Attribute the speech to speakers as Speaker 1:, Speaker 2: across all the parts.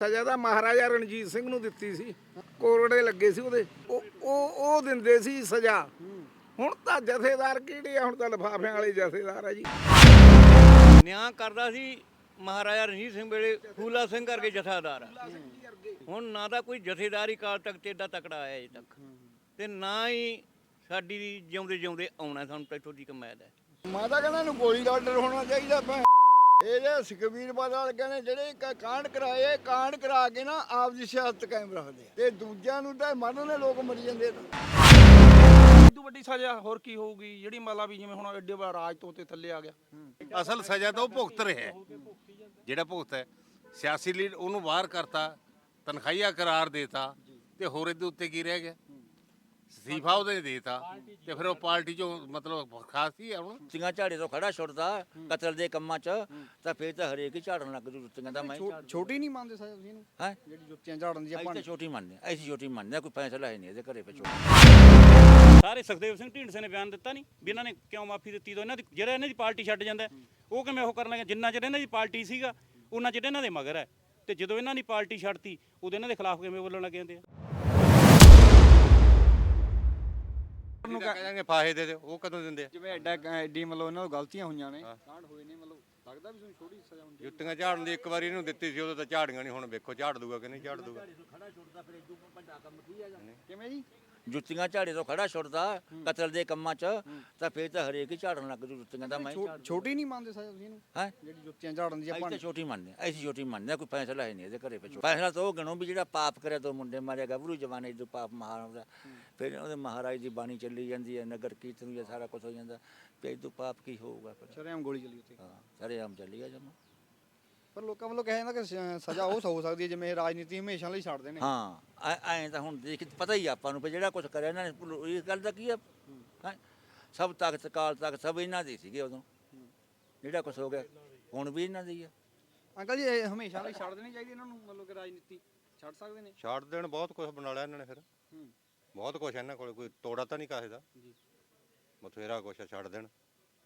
Speaker 1: ਸਜ਼ਾ ਤਾਂ ਮਹਾਰਾਜਾ ਰਣਜੀਤ ਸਿੰਘ ਨੂੰ ਦਿੱਤੀ ਸੀ। ਕੋਰੜੇ ਲੱਗੇ ਸੀ ਉਹਦੇ। ਉਹ ਉਹ ਉਹ ਦਿੰਦੇ ਸੀ ਸਜ਼ਾ। ਹੁਣ ਤਾਂ ਜਥੇਦਾਰ ਕਿਹੜੇ ਆ? ਹੁਣ ਤਾਂ ਲਫਾਫਿਆਂ ਵਾਲੇ ਜਥੇਦਾਰ ਆ ਜੀ।
Speaker 2: ਨਿਆਂ ਕਰਦਾ ਸੀ ਮਹਾਰਾਜਾ ਰਣਜੀਤ ਸਿੰਘ ਵੇਲੇ ਫੂਲਾ ਸਿੰਘ ਕਰਕੇ ਜਥੇਦਾਰ। ਆ ਹੁਣ ਨਾ ਤਾਂ ਕੋਈ ਜਥੇਦਾਰੀ ਕਾਲ ਤੱਕ ਤੇ ਏਡਾ ਤਕੜਾ ਆਇਆ ਅਜੇ ਤੱਕ। ਤੇ ਨਾ ਹੀ ਸਾਡੀ ਜਿਉਂਦੇ ਜਿਉਂਦੇ ਆਉਣਾ ਸਾਨੂੰ ਤਾਂ ਇੱਥੋਂ ਦੀ ਕਮਾਇਦ ਹੈ।
Speaker 3: ਮੈਂ ਤਾਂ ਕਹਿੰਦਾ ਇਹਨੂੰ ਗੋਲੀ ਦਾ ਆਰਡਰ ਹੋਣਾ ਚਾਹੀਦਾ ਭੈ ਇਹਦੇ ਸੁਖਬੀਰ ਬਾਦਲ ਕਹਿੰਦੇ ਜਿਹੜੇ ਕ- ਕਾਂਡ ਕਰਾਏ ਕਾਂਡ ਕਰਾ ਕੇ ਨਾ ਆਪ ਦੀ ਸਿਆਸਤ ਕਾਇਮ ਰੱਖਦੇ ਆ। ਤੇ ਦੂਜਿਆਂ ਨੂੰ ਤਾਂ ਮਰਨ ਦੇ ਲੋਕ ਮਰੀ ਜਾਂਦੇ ਤਾਂ।
Speaker 4: ਇਦੋਂ ਵੱਡੀ ਸਜ਼ਾ ਹੋਰ ਕੀ ਹੋਊਗੀ? ਜਿਹੜੀ ਮਤਲਬ ਵੀ ਜਿਵੇਂ ਹੁਣ ਐਡੇ ਬੜਾ ਰਾਜ ਤੋਂ ਤੇ ਥੱਲੇ ਆ ਗਿਆ।
Speaker 5: ਅਸਲ ਸਜ਼ਾ ਤਾਂ ਉਹ ਭੁਗਤ ਰਿਹਾ ਹੈ। ਜਿਹੜਾ ਭੁਗਤ ਹੈ ਸਿਆਸੀ ਲੀਡ ਉਹਨੂੰ ਬਾਹਰ ਕਰਤਾ ਤਨਖਾਹੀਆ ਕਰਾਰ ਦੇਤਾ ਤੇ ਹੋਰ ਇਹਦੇ ਉੱਤੇ ਕੀ ਰਹਿ ਗਿਆ? ਅਸਤੀਫਾ ਉਹਦੇ ਦੇਤਾ ਤੇ ਫਿਰ ਉਹ ਪਾਰਟੀ ਚੋਂ ਮਤਲਬ ਖਾਸ ਹੈ ਹੁਣ।
Speaker 2: ਜੁੱਤੀਆਂ ਝਾੜੇ ਤੋਂ ਖੜਾ ਛੁੱਟਦਾ ਕਤਲ ਦੇ ਕੰਮਾਂ 'ਚ ਤਾਂ ਫੇਰ ਤਾਂ ਹਰੇਕ ਹੀ ਝਾੜਨ ਲੱਗ ਜੂ ਜੁੱਤੀਆਂ ਦਾ ਮੈਂ
Speaker 3: ਛੋਟੀ ਨਹੀਂ ਮੰਨਦੇ ਸਜ਼ਾ ਤੁਸੀਂ ਇਹਨੂੰ?
Speaker 2: ਹੈ?
Speaker 3: ਜਿਹੜੀ ਜੁੱਤੀਆਂ ਝਾੜਨ ਦੀ
Speaker 2: ਅਸੀਂ
Speaker 3: ਆਪਾਂ
Speaker 2: ਤਾਂ ਛੋਟੀ ਮੰਨਦੇ ਹਾਂ, ਅਸੀਂ ਛੋਟੀ ਮੰਨਦੇ ਹਾਂ, ਕੋਈ ਫੈਸਲਾ ਹੈ ਨਹੀਂ ਇਹਦੇ ਘਰੇ ਪਿਛੋ
Speaker 6: ਸਾਰੇ ਸੁਖਦੇਵ ਸਿੰਘ ਢੀਂਡਸੇ ਨੇ ਬਿਆਨ ਦਿੱਤਾ ਨਹੀਂ ਵੀ ਇਹਨਾਂ ਨੇ ਕਿਉਂ ਮਾਫੀ ਦਿੱਤੀ ਤੋਂ। ਇਹਨਾਂ ਦੀ ਜਿਹੜਾ ਇਹਨਾਂ ਦੀ ਪਾਰਟੀ ਛੱਡ ਜਾਂਦਾ ਹੈ, ਉਹ ਕਿਵੇਂ ਉਹ ਕਰਨ ਲੱਗੇ? ਜਿੰਨਾ ਚਿਰ ਇਹਨਾਂ ਦੀ ਪਾਰਟੀ ਸੀਗਾ ਉਹਨਾਂ ਚਿਰ ਇਹਨਾਂ ਦੇ ਮਗਰ ਹੈ। ਤੇ ਜਦੋਂ ਇਹਨਾਂ ਦੀ ਪਾਰਟੀ ਛੱਡਤੀ ਉਦੋਂ ਇਹਨਾਂ ਦੇ ਖਿਲਾਫ ਕਿਵੇਂ ਬੋਲਣ ਲੱਗ ਜਾਂਦੇ ਆ?
Speaker 5: ਨੂੰ ਕਹਿੰਦੇ ਫਾਹੇ ਦੇ ਦਿਓ ਉਹ ਕਦੋਂ ਦਿੰਦੇ ਆ?
Speaker 3: ਜਿਵੇਂ ਐਡਾ ਐਡੀ ਮਤਲਬ ਇਹਨਾਂ ਤੋਂ ਗਲਤੀਆਂ ਹੋਈਆਂ ਨੇ ਕਾਂਡ ਹੋਏ ਨੇ ਮਤਲਬ ਲੱਗਦਾ ਵੀ ਤੁਹਾਨੂੰ ਛੋਟੀ ਸਜ਼ਾ ਹੁੰਦੀ
Speaker 5: ਜੁੱਤੀਆਂ ਝਾੜਨ ਦੀ ਇੱਕ ਵਾਰੀ ਇਹਨੂੰ ਦਿੱਤੀ ਸੀ ਉਦੋਂ ਤਾਂ ਝਾੜੀਆਂ ਨਹੀਂ ਹੁਣ ਵੇਖੋ ਝਾੜ ਦੂਗਾ ਕਿ ਨਹੀਂ ਝਾੜ ਦੂਗਾ।
Speaker 3: ਕਿਵੇਂ ਜੀ?
Speaker 2: ਜੁੱਤੀਆਂ ਝਾੜੇ ਤੋਂ ਖੜਾ ਛੁੱਟਦਾ ਕਤਲ ਦੇ ਕੰਮਾਂ 'ਚ ਤਾਂ ਫੇਰ ਤਾਂ ਹਰੇਕ ਹੀ ਝਾੜਨ ਲੱਗ ਜੂ ਜੁੱਤੀਆਂ ਦਾ ਮੈਂ
Speaker 3: ਛੋਟੀ ਨਹੀਂ ਮੰਨਦੇ ਸਜ਼ਾ ਤੁਸੀਂ ਇਹਨੂੰ?
Speaker 2: ਹੈ?
Speaker 3: ਜਿਹੜੀ ਜੁੱਤੀਆਂ ਝਾੜਨ ਦੀ
Speaker 2: ਅਸੀਂ
Speaker 3: ਆਪਾਂ
Speaker 2: ਤਾਂ ਛੋਟੀ ਮੰਨਦੇ ਹਾਂ, ਅਸੀਂ ਛੋਟੀ ਮੰਨਦੇ ਹਾਂ, ਕੋਈ ਫੈਸਲਾ ਹੈ ਨਹੀਂ ਇਹਦੇ ਘਰੇ ਪਿਛੋ। ਫੈਸਲਾ ਤਾਂ ਉਹ ਗਣੋ ਵੀ ਜਿਹੜਾ ਪਾਪ ਕਰਿਆ ਦੋ ਮੁੰਡੇ ਮਾਰਿਆ ਗੱਭਰੂ ਜਵਾਨੇ ਜੋ ਪਾਪ ਮਹਾਰਾਜ ਫਿਰ ਉਹਦੇ ਮਹਾਰਾਜ ਦੀ ਬਾਣੀ ਚੱਲੀ ਜਾਂਦੀ ਹੈ ਨਗਰ ਕੀਰਤਨ ਵੀ ਸਾਰਾ ਕੁਝ ਹੋ ਜਾਂਦਾ। ਤੇ ਇਦੋਂ ਪਾਪ ਕੀ ਹੋਊਗਾ ਫਿਰ?
Speaker 3: ਸ਼ਰੇਆਮ ਗੋਲੀ ਚੱਲੀ ਉੱਤੇ
Speaker 2: ਹਾਂ ਸਾਰੇ ਆਮ ਚੱਲੀ ਆ ਜਮਾ।
Speaker 3: ਪਰ ਲੋਕਾਂ ਵੱਲੋਂ ਕਿਹਾ ਜਾਂਦਾ ਕਿ ਸ- ਸਜ਼ਾ ਉਹ ਹੋ ਸਕਦੀ ਹੈ ਜਿਵੇਂ ਇਹ ਰਾਜਨੀਤੀ ਹਮੇਸ਼ਾ ਲਈ ਛੱਡਦੇ ਨੇ।
Speaker 2: ਹਾਂ ਐ- ਐਂ ਤਾਂ ਹੁਣ ਦੇਖ ਪਤਾ ਹੀ ਆ ਆਪਾਂ ਨੂੰ ਵੀ ਜਿਹੜਾ ਕੁਝ ਕਰਿਆ ਇਹਨਾਂ ਨੇ ਭੁੱਲੋ- ਇਹ ਗੱਲ ਦਾ ਕੀ ਆ? ਹੈਂ? ਸਭ ਤਖਤ ਕਾਲ ਤੱਕ ਸਭ ਇਹਨਾਂ ਦੇ ਸੀਗੇ ਉਦੋਂ। ਜਿਹੜਾ ਕੁਝ ਹੋ ਗਿਆ ਹੁਣ ਵੀ ਇਹਨਾਂ ਦੀ ਆ।
Speaker 3: ਅੰਕਲ ਜੀ ਇਹ ਹਮੇਸ਼ਾ ਲਈ ਛੱਡ ਦੇਣੀ ਚਾਹੀਦੀ ਇਹਨਾਂ ਨੂੰ ਮਤਲਬ ਕਿ ਰਾਜਨੀਤੀ ਛੱਡ ਸਕਦੇ ਨੇ?
Speaker 5: ਛੱਡ ਦੇਣ ਬਹੁਤ ਕੁਝ ਬਣਾ ਲਿਆ ਇਹਨਾਂ ਨੇ ਫਿਰ। ਬਹੁਤ ਕੁਝ ਇਹਨਾਂ ਕੋਲ ਕੋਈ ਤੋੜਾ ਤਾਂ ਨਹੀਂ ਕਾਹੇ ਦਾ।
Speaker 3: ਜੀ।
Speaker 5: ਬਥੇਰਾ ਕੁਛ ਆ ਛੱਡ ਦੇਣ।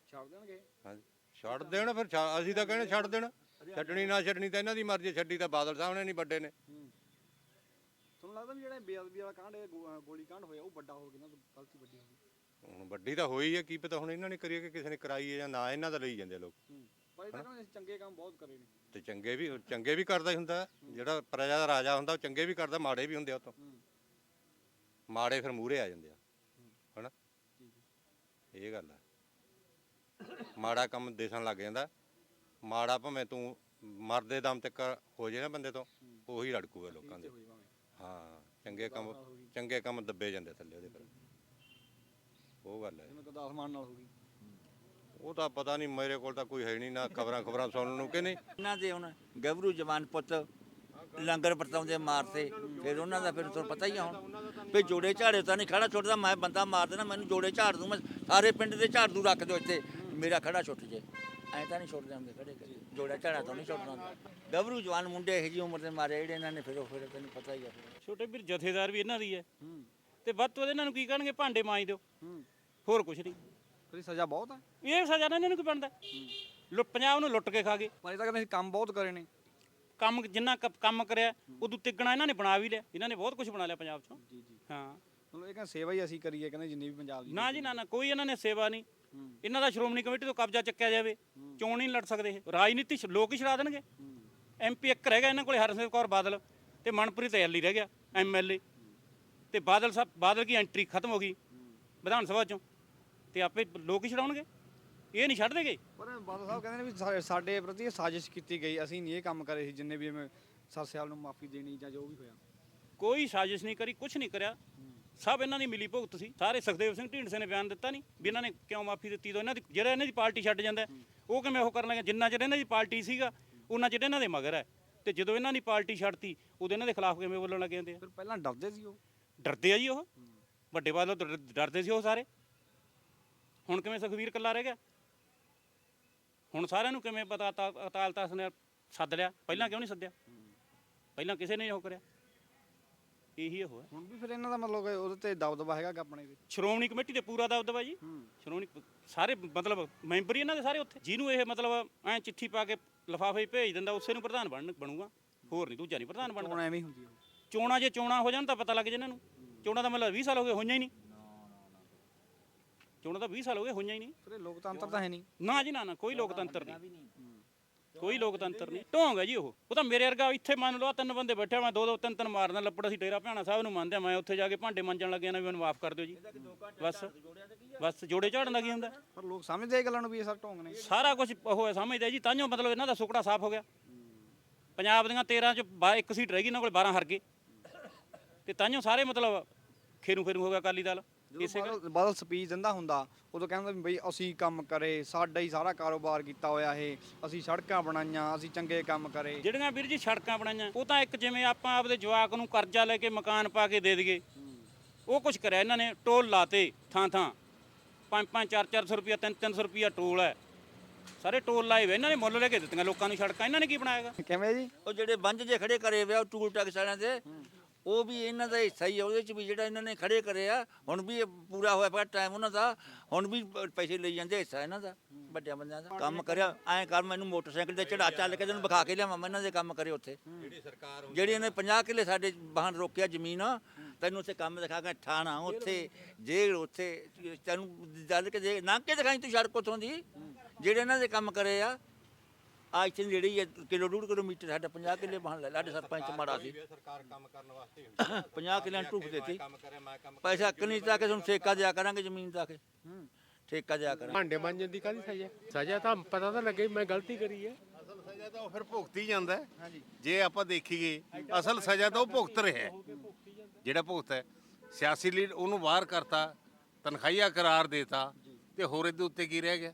Speaker 3: ਛੱਡ ਦੇਣਗੇ?
Speaker 5: ਹਾਂਜੀ। ਛੱਡ ਦੇਣ ਫਿਰ ਛੱਡ- ਅਸੀਂ ਤਾਂ ਕਹਿੰਦੇ ਛੱਡ ਦੇਣ। ਛੱਡਣੀ ਨਾ ਛੱਡਣੀ ਤਾਂ ਇਹਨਾਂ ਦੀ ਮਰਜ਼ੀ ਛੱਡੀ ਤਾਂ ਬਾਦਲ ਸਾਹਿਬ ਨੇ ਨਹੀਂ ਵੱਡੇ ਨੇ।
Speaker 3: ਤੁਹਾਨੂੰ ਲੱਗਦਾ ਵੀ ਜਿਹੜਾ ਬੇਅਦਬੀ ਵਾਲਾ ਕਾਂਡ ਹੈ ਗੋ- ਅਹ ਗੋਲੀ ਕਾਂਡ ਹੋਇਆ ਉਹ ਵੱਡਾ ਹੋ ਗਿਆ ਨਾ ਗਲਤੀ ਵੱਡੀ ਹੋ ਗਈ?
Speaker 5: ਹੁਣ ਵੱਡੀ ਤਾਂ ਹੋਈ ਹੈ ਕੀ ਪਤਾ ਹੁਣ ਇਹਨਾਂ ਨੇ ਕਰੀ ਹੈ ਕਿ ਕਿਸੇ ਨੇ ਕਰਾਈ ਹੈ ਜਾਂ ਨਾ ਇਹਨਾਂ ਦਾ ਲਈ ਜਾਂਦੇ ਲੋਕ।
Speaker 3: ਪਰ ਇਹ ਤਾਂ ਕਹਿੰਦੇ ਅਸੀਂ ਚੰਗੇ ਕੰਮ ਬਹੁਤ ਕਰੇ ਨੇ।
Speaker 5: ਤੇ ਚੰਗੇ ਵੀ ਚੰਗੇ ਵੀ ਕਰਦਾ ਹੀ ਹੁੰਦਾ। ਜਿਹੜਾ ਪ੍ਰਜਾ ਦਾ ਰਾਜਾ ਹੁੰਦਾ ਉਹ ਚੰਗੇ ਵੀ ਕਰਦਾ ਮਾੜੇ ਵੀ ਹੁੰਦੇ ਆ ਉਹ ਤੋਂ। ਮਾੜੇ ਫਿਰ ਮੂਹਰੇ ਆ ਜਾਂਦੇ ਆ। ਹਨਾ? ਇਹ ਗੱਲ ਹੈ। ਮਾੜਾ ਕੰਮ ਦਿਸਣ ਲੱਗ ਜਾਂਦਾ। ਮਾੜਾ ਭਾਵੇਂ ਤੂੰ ਮਰਦੇ ਦਮ ਤੱਕ ਹੋ ਜੇ ਨਾ ਬੰਦੇ ਤੋਂ ਉਹੀ ਰੜਕੂਗਾ ਲੋਕਾਂ ਦੇ। ਹਾਂ ਚੰਗੇ ਕੰਮ ਚੰਗੇ ਕੰਮ ਦੱਬੇ ਜਾਂਦੇ ਥੱਲੇ ਉਹਦੇ ਫਿਰ ਉਹ ਗੱਲ ਹੈ।
Speaker 3: ਜਿਵੇਂ ਗੁਰਦਾਸ ਮਾਨ ਨਾਲ ਹੋ ਗਈ।
Speaker 5: ਉਹ ਤਾਂ ਪਤਾ ਨਹੀਂ ਮੇਰੇ ਕੋਲ ਤਾਂ ਕੋਈ ਹੈ ਨਹੀਂ ਨਾ ਖਬਰਾਂ ਖਬਰਾਂ ਸੁਣਨ ਨੂੰ ਕਿ ਨਹੀਂ।
Speaker 2: ਇਹਨਾਂ ਦੇ ਹੁਣ ਗੱਭਰੂ ਜਵਾਨ ਪੁੱਤ ਲੰਗਰ ਵਰਤਾਉਂਦੇ ਮਾਰਤੇ ਫਿਰ ਉਹਨਾਂ ਦਾ ਫਿਰ ਤੁਹਾਨੂੰ ਪਤਾ ਹੀ ਆ ਹੁਣ। ਵੀ ਜੋੜੇ ਝਾੜੇ ਤਾਂ ਨਹੀਂ ਖੜਾ ਛੁੱਟਦਾ ਮੈਂ ਬੰਦਾ ਮਾਰ ਦੇਣਾ ਮੈਨੂੰ ਜੋੜੇ ਝਾੜ ਦੂੰ ਮੈਂ ਸਾਰੇ ਪਿੰਡ ਦੇ ਝਾੜ ਦੂੰ ਰੱਖ ਦਿਓ ਇੱਥੇ ਮੇਰਾ ਖੜਾ ਛੁੱਟ ਜੇ। ਐਂ ਤਾਂ ਨਹੀਂ ਛੁੱਟਦੇ ਹੁੰਦੇ ਖੜੇ ਕਦੇ। ਜੋੜਾ ਝਾੜਾ ਤਾਂ ਨਹੀਂ ਛੁੱਟਦਾ ਹੁੰਦਾ। ਗੱਭਰੂ ਜਵਾਨ ਮੁੰਡੇ ਇਹੋ ਜਿਹੀ ਉਮਰ ਦੇ ਮਾਰੇ ਜਿਹੜੇ ਇਹਨਾਂ ਨੇ ਫਿਰ ਫਿਰ ਤੈਨੂੰ ਪਤਾ ਹੀ ਆ ਫਿਰ।
Speaker 6: ਛੋਟੇ ਵੀਰ ਜਥੇਦਾਰ ਵੀ ਇਹਨਾਂ ਦੀ ਹੈ। ਤੇ ਵੱਧ ਤੋਂ ਵੱਧ ਇਹਨਾਂ ਨੂੰ ਕੀ ਕਰਨਗੇ? ਭਾਂਡੇ ਮਾਂਜ ਦਿਓ। ਹੋਰ ਕੁਛ ਨਹੀਂ।
Speaker 3: ਇਹ ਸਜ਼ਾ ਬਹੁਤ ਹੈ
Speaker 6: ਇਹ ਸਜ਼ਾ ਨਾਲ ਇਹਨਾਂ ਨੂੰ ਕੀ ਬਣਦਾ? ਲੁੱਟ ਪੰਜਾਬ ਨੂੰ ਲੁੱਟ ਕੇ ਖਾ ਗਏ।
Speaker 3: ਪਰ ਇਹ ਤਾਂ ਕਹਿੰਦੇ ਅਸੀਂ ਕੰਮ ਬਹੁਤ ਕਰੇ ਨੇ।
Speaker 6: ਕੰਮ ਜਿੰਨਾ ਕ- ਕੰਮ ਕਰਿਆ ਉਦੋਂ ਤਿੱਗਣਾ ਇਹਨਾਂ ਨੇ ਬਣਾ ਵੀ ਲਿਆ। ਇਹਨਾਂ ਨੇ ਬਹੁਤ ਕੁਝ ਬਣਾ ਲਿਆ ਪੰਜਾਬ 'ਚੋਂ।
Speaker 3: ਜੀ ਜੀ।
Speaker 6: ਹਾਂ।
Speaker 3: ਮਤਲਬ ਇਹ ਕਹਿੰਦੇ ਸੇਵਾ ਹੀ ਅਸੀਂ ਕਰੀਏ ਕਹਿੰਦੇ ਜਿੰਨੀ ਵੀ ਪੰਜਾਬ ਦੀ
Speaker 6: ਨਾ ਜੀ ਨਾ ਨਾ ਕੋਈ ਇਹਨਾਂ ਨੇ ਸੇਵਾ ਨਹੀਂ। ਇਹਨਾਂ ਦਾ ਸ਼੍ਰੋਮਣੀ ਕਮੇਟੀ ਤੋਂ ਕਬਜ਼ਾ ਚੱਕਿਆ ਜਾਵੇ ਚੋਣ ਨਹੀਂ ਲੜ ਸਕਦੇ ਇਹ। ਰਾਜਨੀਤੀ ਲੋਕ ਹੀ ਛੜਾ ਦੇਣਗੇ। ਐਮਪੀ ਇੱਕ ਰਹਿ ਗਿਆ ਇਹਨਾਂ ਕੋਲੇ ਹਰਸਿਮਰਤ ਕੌਰ ਬਾਦਲ ਤੇ ਮਨਪ੍ਰੀਤ ਐਲੀ ਰਹਿ ਗਿਆ ਐਮਐਲਏ ਤੇ ਬਾਦਲ ਸਾਹਿਬ ਬਾਦਲ ਕੀ ਐਂਟਰੀ ਖਤਮ ਹੋ ਗਈ ਵਿਧਾਨ ਸਭਾ ਚੋਂ। ਤੇ ਆਪੇ ਲੋਕ ਹੀ ਛਡਾਉਣਗੇ। ਇਹ ਨਹੀਂ ਛੱਡ ਦੇਗੇ
Speaker 3: ਪਰ ਬਾਦਲ ਸਾਹਿਬ ਕਹਿੰਦੇ ਨੇ ਵੀ ਸਾ- ਸਾਡੇ ਪ੍ਰਤੀ ਇਹ ਸਾਜ਼ਿਸ਼ ਕੀਤੀ ਗਈ ਅਸੀਂ ਨਹੀਂ ਇਹ ਕੰਮ ਕਰੇ ਸੀ ਜਿੰਨੇ ਵੀ ਐਵੇਂ ਸਰਸਿਆਲ ਨੂੰ ਮਾਫੀ ਦੇਣੀ ਜਾਂ ਜੋ ਵੀ ਹੋਇਆ।
Speaker 6: ਕੋਈ ਸਾਜ਼ਿਸ਼ ਨਹੀਂ ਕਰੀ ਕੁਝ ਨਹੀਂ ਕਰਿਆ। ਸਭ ਇਹਨਾਂ ਦੀ ਮਿਲੀ ਭੁਗਤ ਸੀ। ਸਾਰੇ ਸੁਖਦੇਵ ਸਿੰਘ ਢੀਂਡਸੇ ਨੇ ਬਿਆਨ ਦਿੱਤਾ ਨਹੀਂ ਵੀ ਇਹਨਾਂ ਨੇ ਕਿਉਂ ਮਾਫੀ ਦਿੱਤੀ ਤੋਂ। ਇਹਨਾਂ ਦੀ ਜਿਹੜਾ ਇਹਨਾਂ ਦੀ ਪਾਰਟੀ ਛੱਡ ਜਾਂਦਾ ਉਹ ਕਿਵੇਂ ਉਹ ਕਰਨ ਲੱਗੇ? ਜਿੰਨਾ ਚਿਰ ਇਹਨਾਂ ਦੀ ਪਾਰਟੀ ਸੀਗਾ ਉਹਨਾਂ ਚਿਰ ਇਹਨਾਂ ਦੇ ਮਗਰ ਹੈ। ਤੇ ਜਦੋਂ ਇਹਨਾਂ ਦੀ ਪਾਰਟੀ ਛੱਡਤੀ ਉਦੋਂ ਇਹਨਾਂ ਦੇ ਖਿਲਾਫ ਕਿਵੇਂ ਬੋਲਣ ਲੱਗ ਜਾਂਦੇ ਆ?
Speaker 3: ਫਿਰ ਪਹਿਲਾਂ ਡਰਦੇ ਸੀ ਉਹ?
Speaker 6: ਡਰਦੇ ਆ ਜੀ ਉਹ। ਵੱਡੇ ਬਾਦਲ ਤੋਂ ਡਰ- ਡਰਦੇ ਸੀ ਉਹ ਸਾਰੇ। ਹੁਣ ਕਿਵੇਂ ਸੁਖਵੀਰ ਕੱਲਾ ਰਹਿ ਗਿਆ? ਹੁਣ ਸਾਰਿਆਂ ਨੂੰ ਕਿਵੇਂ ਪਤਾ ਅਕਾਲ ਤਖਤ ਨੇ ਸੱਦ ਲਿਆ? ਪਹਿਲਾਂ ਕਿਉਂ ਨਹੀਂ ਸੱਦਿਆ? ਪਹਿਲਾਂ ਕਿਸੇ ਨੇ ਉਹ ਕਰਿਆ? ਇਹੀ ਉਹ ਹੈ।
Speaker 3: ਹੁਣ ਵੀ ਫਿਰ ਇਹਨਾਂ ਦਾ ਮਤਲਬ ਕਿ ਉਹਦੇ ਤੇ ਦਬਦਬਾ ਹੈਗਾ ਆਪਣੇ ਤੇ
Speaker 6: ਸ਼੍ਰੋਮਣੀ ਕਮੇਟੀ ਤੇ ਪੂਰਾ ਦਬਦਬਾ ਜੀ। ਸ਼੍ਰੋਮਣੀ ਸਾਰੇ ਮਤਲਬ ਮੈਂਬਰ ਹੀ ਇਹਨਾਂ ਦੇ ਸਾਰੇ ਉੱਥੇ। ਜਿਹਨੂੰ ਇਹ ਮਤਲਬ ਐ ਚਿੱਠੀ ਪਾ ਕੇ ਲਿਫਾਫੇ ਭੇਜ ਦਿੰਦਾ ਉਸੇ ਨੂੰ ਪ੍ਰਧਾਨ ਬਣ ਬਣੂਗਾ। ਹੋਰ ਨਹੀਂ ਦੂਜਾ ਨਹੀਂ ਪ੍ਰਧਾਨ ਬਣਦਾ।
Speaker 7: ਹੁਣ ਐਵੇਂ ਹੀ ਹੁੰਦੀ ਹੈ
Speaker 6: ਚੋਣਾਂ ਜੇ ਚੋਣਾਂ ਹੋ ਜਾਣ ਤਾਂ ਪਤਾ ਲੱਗ ਜੇ ਇਹਨਾਂ। ਨੂੰ ਚੋਣਾਂ ਦਾ ਮਤਲਬ 20 ਸਾਲ ਹੋ ਗਏ ਹੋਈਆਂ ਹੀ ਨਹੀਂ। ਚੋਣਾਂ ਤਾਂ 20 ਸਾਲ ਹੋ ਗਏ ਹੋਈਆਂ ਹੀ ਨਹੀਂ।
Speaker 7: ਫਿਰ ਇਹ ਲੋਕਤੰਤਰ ਤਾਂ ਹੈ ਨਹੀਂ।
Speaker 6: ਨਾ ਜੀ ਨਾ ਨਾ ਕੋਈ ਲੋਕਤੰਤਰ ਨਹੀਂ। ਕੋਈ ਲੋਕਤੰਤਰ ਨਹੀਂ। ਢੋਂਗ ਹੈ ਜੀ ਉਹ। ਉਹ ਤਾਂ ਮੇਰੇ ਵਰਗਾ ਇੱਥੇ ਮੰਨ ਲਓ ਤਿੰਨ ਬੰਦੇ ਬੈਠੇ ਮੈਂ ਦੋ ਦੋ ਤਿੰਨ ਤਿੰਨ ਮਾਰਦਾ ਲੱਪੜ ਅਸੀਂ ਡੇਰਾ ਭੈਣਾ ਸਾਹਿਬ ਨੂੰ ਮੰਨਦੇ ਆ ਮੈਂ ਉੱਥੇ ਜਾ ਕੇ ਭਾਂਡੇ ਮੰਜਣ ਲੱਗਿਆ ਨਾ ਵੀ ਮੈਨੂੰ ਮਾਫ ਕਰ ਦਿਓ ਜੀ। ਬਸ ਬਸ ਜੋੜੇ ਝਾੜਨ ਦਾ ਕੀ ਹੁੰਦਾ?
Speaker 7: ਪਰ ਲੋਕ ਸਮਝਦੇ ਇਹ ਗੱਲਾਂ ਨੂੰ ਵੀ ਇਹ ਸਭ ਢੋਂਗ ਨੇ।
Speaker 6: ਸਾਰਾ ਕੁਝ ਉਹ ਹੈ ਸਮਝਦਾ ਜੀ। ਤਾਂਹੀਓ ਮਤਲਬ ਇਹਨਾਂ ਦਾ ਸੁਕੜਾ ਸਾਫ਼ ਹੋ ਗਿਆ। ਪੰਜਾਬ ਦੀਆਂ 13 ਚ ਇੱਕ ਸੀਟ ਰਹਿ ਗਈ ਇਹਨਾਂ ਕੋਲ 12 ਹਰ ਗਏ। ਤੇ ਤਾਂਹੀਓ ਸਾਰੇ ਮਤਲਬ ਖੇਰੂ ਖੇਰੂ ਹੋ ਗਿਆ ਅਕਾਲੀ ਦਲ। ਇਸੇ ਕਰਕੇ
Speaker 7: ਬਾਦਲ ਸਪੀਚ ਦਿੰਦਾ ਹੁੰਦਾ ਉਦੋਂ ਕਹਿੰਦਾ ਵੀ ਬਈ ਅਸੀਂ ਕੰਮ ਕਰੇ ਸਾਡਾ ਹੀ ਸਾਰਾ ਕਾਰੋਬਾਰ ਕੀਤਾ ਹੋਇਆ ਇਹ ਅਸੀਂ ਸੜਕਾਂ ਬਣਾਈਆਂ ਅਸੀਂ ਚੰਗੇ ਕੰਮ ਕਰੇ।
Speaker 6: ਜਿਹੜੀਆਂ ਵੀਰ ਜੀ ਸੜਕਾਂ ਬਣਾਈਆਂ ਉਹ ਤਾਂ ਇੱਕ ਜਿਵੇਂ ਆਪਾਂ ਆਪਦੇ ਜਵਾਕ ਨੂੰ ਕਰਜ਼ਾ ਲੈ ਕੇ ਮਕਾਨ ਪਾ ਕੇ ਦੇ ਦਈਏ। ਉਹ ਕੁਝ ਕਰਿਆ ਇਹਨਾਂ ਨੇ ਟੋਲ ਲਾਤੇ ਥਾਂ ਥਾਂ। 5 5 4 400 ਰੁਪਿਆ 3 300 ਰੁਪਿਆ ਟੋਲ ਹੈ। ਸਾਰੇ ਟੋਲ ਲਾਏ ਵੇ ਇਹਨਾਂ ਨੇ ਮੁੱਲ ਲੈ ਕੇ ਦਿੱਤੀਆਂ ਲੋਕਾਂ ਨੂੰ ਸੜਕਾਂ ਇਹਨਾਂ ਨੇ ਕੀ ਬਣਾਏਗਾ
Speaker 7: ਕਿਵੇਂ ਜੀ?
Speaker 2: ਉਹ ਜਿਹੜੇ ਬੰਜ ਜੇ ਖੜੇ ਕਰੇ ਵੇ ਉਹ ਟੂਲ ਟੈਕਸ ਵਾਲਿਆਂ ਦੇ ਉਹ ਵੀ ਇਹਨਾਂ ਦਾ ਹਿੱਸਾ ਹੀ ਆ ਉਹਦੇ ਚ ਵੀ ਜਿਹੜਾ ਇਹਨਾਂ ਨੇ ਖੜੇ ਕਰੇ ਆ ਹੁਣ ਵੀ ਇਹ ਪੂਰਾ ਹੋਇਆ ਪਿਆ ਟਾਈਮ ਉਹਨਾਂ ਦਾ ਹੁਣ ਵੀ ਪੈਸੇ ਲਈ ਜਾਂਦੇ ਹਿੱਸਾ ਇਹਨਾਂ ਦਾ ਵੱਡਿਆਂ ਬੰਦਿਆਂ ਦਾ। ਕੰਮ ਕਰਿਆ ਐਂ ਕਰ ਮੈਨੂੰ ਮੋਟਰਸਾਈਕਲ ਤੇ ਚੜਾ ਚੱਲ ਕੇ ਤੈਨੂੰ ਵਿਖਾ ਕੇ ਲਿਆਵਾਂ ਮੈਂ ਇਹਨਾਂ ਦੇ ਕੰਮ ਕਰੇ ਉੱਥੇ। ਜਿਹੜੀ ਸਰਕਾਰ ਜਿਹੜੀ ਇਹਨੇ 50 ਕਿੱਲੇ ਸਾਡੇ ਬਾਹਰ ਰੋਕਿਆ ਜ਼ਮੀਨ ਤੈਨੂੰ ਉੱਥੇ ਕੰਮ ਦਿਖਾ ਕੇ ਠਾਣਾ ਉੱਥੇ ਜੇਲ੍ਹ ਉੱਥੇ ਤੈਨੂੰ ਚੱਲ ਕੇ ਦੇ ਨਾ ਕੇ ਦਿਖਾਈ ਤੂੰ ਸੜਕ ਉੱਥੋਂ ਦੀ ਜਿਹੜੇ ਇਹਨਾਂ ਦੇ ਕੰਮ ਕਰੇ ਆ ਆ ਇੱਥੇ ਜਿਹੜੀ ਹੈ ਕਿਲੋ ਡੂਢ ਕਿਲੋਮੀਟਰ ਸਾਡਾ 50 ਕਿੱਲੇ ਬਾਹਰ ਲੈ ਸਾਡੇ ਸਰਪੰਚ ਮਾੜਾ ਸੀ।
Speaker 5: ਸਰਕਾਰ ਕੰਮ ਕਰਨ ਵਾਸਤੇ
Speaker 2: 50 ਕਿੱਲਿਆਂ ਢੂਕ ਦਿੱਤੀ।
Speaker 5: ਕੰਮ ਕਰੇ ਮੈਂ ਕੰਮ
Speaker 2: ਪੈਸਾ ਕਨੀ ਤਾਂ ਕਿ ਤੁਹਾਨੂੰ ਠੇਕਾ ਦਿਆ ਕਰਾਂਗੇ ਜ਼ਮੀਨ ਦਾ ਕੇ। ਠੇਕਾ ਦਿਆ ਕਰਾਂਗੇ।
Speaker 8: ਭਾਂਡੇ ਮਾਂਜਣ ਦੀ ਕਾਹਦੀ ਸਜ਼ਾ ਸਜ਼ਾ ਤਾਂ ਪਤਾ ਤਾਂ ਲੱਗੇ ਮੈਂ ਗਲਤੀ ਕਰੀ ਹੈ।
Speaker 9: ਅਸਲ ਸਜ਼ਾ ਤਾਂ ਉਹ ਫਿਰ ਭੁਗਤੀ ਜਾਂਦਾ ਹੈ। ਜੇ ਆਪਾਂ ਦੇਖੀਏ ਅਸਲ ਸਜ਼ਾ ਤਾਂ ਉਹ ਭੁਗਤ ਰਿਹਾ ਹੈ। ਜਿਹੜਾ ਭੁਗਤ ਹੈ ਸਿਆਸੀ ਲੀਡ ਉਹਨੂੰ ਬਾਹਰ ਕਰਤਾ ਤਨਖਾਹੀਆ ਕਰਾਰ ਦੇਤਾ ਤੇ ਹੋਰ ਇਹਦੇ ਉੱਤੇ ਕੀ ਰਹਿ ਗਿਆ?